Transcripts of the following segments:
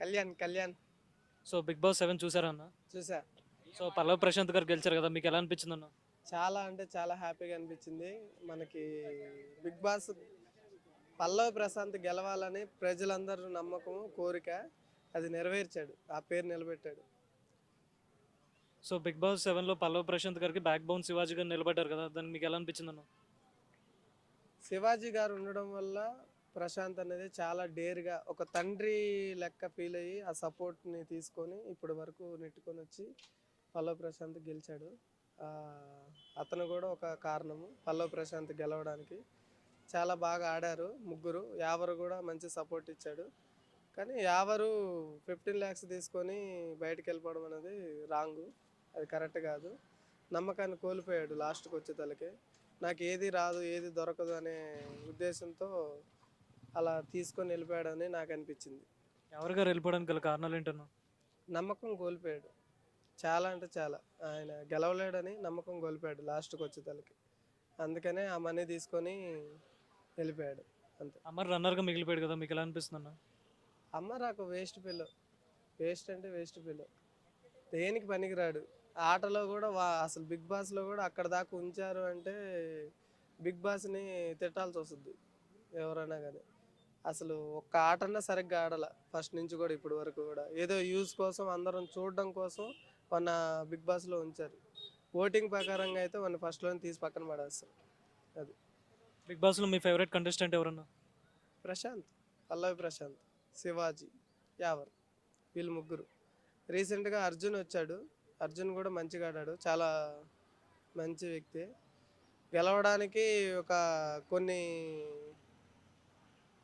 Kalyan Kalyan. So Bigg Boss seven చూసారా అన్న? చూసా. సో పల్లవ్ ప్రశాంత్ గారు గెలిచారు కదా మీకు ఎలా అనిపించింది అన్న? చాలా అంటే చాలా హ్యాపీగా అనిపించింది. మనకి బిగ్ బాస్ పల్లవి ప్రశాంత్ గెలవాలని ప్రజలందరూ నమ్మకము కోరిక అది నెరవేర్చాడు. ఆ పేరు నిలబెట్టాడు. సో బిగ్ బాస్ సెవెన్లో పల్లవ్ ప్రశాంత్ గారికి బ్యాక్ బౌన్ శివాజీ గారు నిలబడ్డారు కదా దానికి మీకు ఎలా అనిపించింది అన్న? శివాజీ గారు ఉండడం వల్ల ప్రశాంత్ అనేది చాలా డేర్గా ఒక తండ్రి లెక్క ఫీల్ అయ్యి ఆ సపోర్ట్ని తీసుకొని ఇప్పటి వరకు నెట్టుకొని వచ్చి పల్లవ్ ప్రశాంత్ గెలిచాడు. అతను కూడా ఒక కారణము పల్లవ్ ప్రశాంత్ గెలవడానికి. చాలా బాగా ఆడారు ముగ్గురు. యావరు కూడా మంచి సపోర్ట్ ఇచ్చాడు. కానీ యావరు ఫిఫ్టీన్ ల్యాక్స్ తీసుకొని బయటకు వెళ్ళిపోవడం అనేది రాంగు. అది కరెక్ట్ కాదు. నమ్మకాన్ని కోల్పోయాడు లాస్ట్కి వచ్చేతలకే నాకు ఏది రాదు ఏది దొరకదు అనే ఉద్దేశంతో అలా తీసుకొని వెళ్ళిపోయాడని నాకు అనిపించింది ఎవరి గారు వెళ్ళిపోవడానికి గల కారణాలు ఏంటన్నా నమ్మకం కోల్పోయాడు. చాలా అంటే చాలా. ఆయన గెలవలేడని నమ్మకం కోల్పోయాడు లాస్ట్కి వచ్చేతలకి అందుకనే ఆ మనీ తీసుకొని వెళ్ళిపోయాడు. అంతే. అమర్ రన్నర్గా మిగిలిపోయాడు కదా మీకు ఎలా అనిపిస్తుంది అన్న అమ్మ నాకు వేస్ట్ పిల్ల. వేస్ట్ అంటే వేస్ట్ పిల్ల. దేనికి పనికిరాడు? ఆటలో కూడా వా అసలు బిగ్ బాస్లో కూడా అక్కడ దాకా ఉంచారు అంటే బిగ్ బాస్ని తిట్టాల్సి వస్తుంది. ఎవరైనా కానీ. అసలు ఒక్క ఆటన్నా సరిగ్గా ఆడాల. ఫస్ట్ నుంచి కూడా ఇప్పుడు వరకు కూడా. ఏదో యూజ్ కోసం అందరం చూడడం కోసం మన బిగ్ బాస్లో ఉంచారు. ఓటింగ్ ప్రకారంగా అయితే మన ఫస్ట్లోనే తీసి పక్కన పడేస్తారు. అది. బిగ్ బాస్లో మీ ఫేవరెట్ కంటెస్టెంట్ ఎవరన్నా? ప్రశాంత్. పల్లవి ప్రశాంత్ శివాజీ యావర్ వీళ్ళు ముగ్గురు. రీసెంట్గా అర్జున్ వచ్చాడు. అర్జున్ కూడా మంచిగా ఆడాడు. చాలా మంచి వ్యక్తి. గెలవడానికి ఒక కొన్ని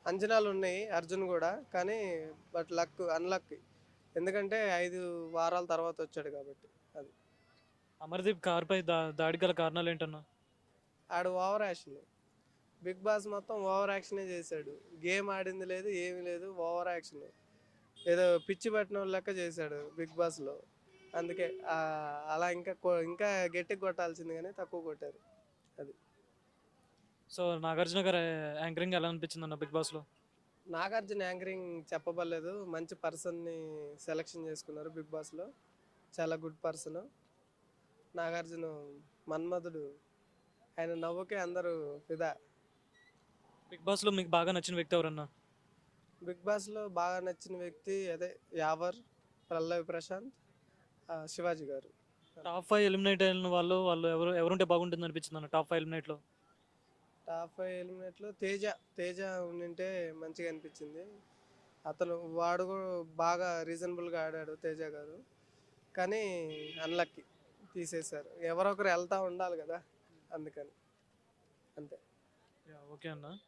అంచనాలు ఉన్నాయి అర్జున్ కూడా కానీ బట్ లక్ అన్లక్. ఎందుకంటే ఐదు వారాల తర్వాత వచ్చాడు కాబట్టి అది. అమర్దీప్ కార్పై దా దాడి గల కారణాలు ఏంటన్నా? ఆడు ఓవర్ యాక్షన్. బిగ్ బాస్ మొత్తం ఓవర్ యాక్షనే చేశాడు. గేమ్ ఆడింది లేదు ఏమీ లేదు ఓవర్ యాక్షన్. ఏదో పిచ్చి పట్టిన లెక్క చేశాడు బిగ్ బాస్లో. అందుకే అలా ఇంకా ఇంకా గట్టిగా కొట్టాల్సింది కానీ తక్కువ కొట్టారు. అది. సో నాగార్జున గారు యాంకరింగ్ ఎలా అనిపించింది అన్న బిగ్ బాస్లో నాగార్జున యాంకరింగ్ చెప్పబడలేదు. మంచి పర్సన్ని సెలెక్షన్ చేసుకున్నారు బిగ్ బాస్లో చాలా గుడ్ పర్సన్ నాగార్జున మన్మధుడు. ఆయన నవ్వుకే అందరూ ఫిదా. బిగ్ బాస్లో మీకు బాగా నచ్చిన వ్యక్తి ఎవరన్నా? బిగ్ బాస్లో బాగా నచ్చిన వ్యక్తి అదే యావర్ పల్లవి ప్రశాంత్ శివాజీ గారు. టాప్ ఫైవ్ ఎలిమినేట్ అయిన వాళ్ళు వాళ్ళు ఎవరు ఎవరుంటే బాగుంటుంది అనిపించింది అన్న టాప్ ఫైవ్ ఎలిమినేట్లో టాప్ ఫైవ్ ఎలిమినేట్లో తేజ తేజ ఉండింటే మంచిగా అనిపించింది. అతను వాడు కూడా బాగా రీజనబుల్గా ఆడాడు తేజ గారు. కానీ అన్లక్కి తీసేశారు. ఎవరొకరు వెళ్తూ ఉండాలి కదా అందుకని. అంతే. ఓకే అన్న.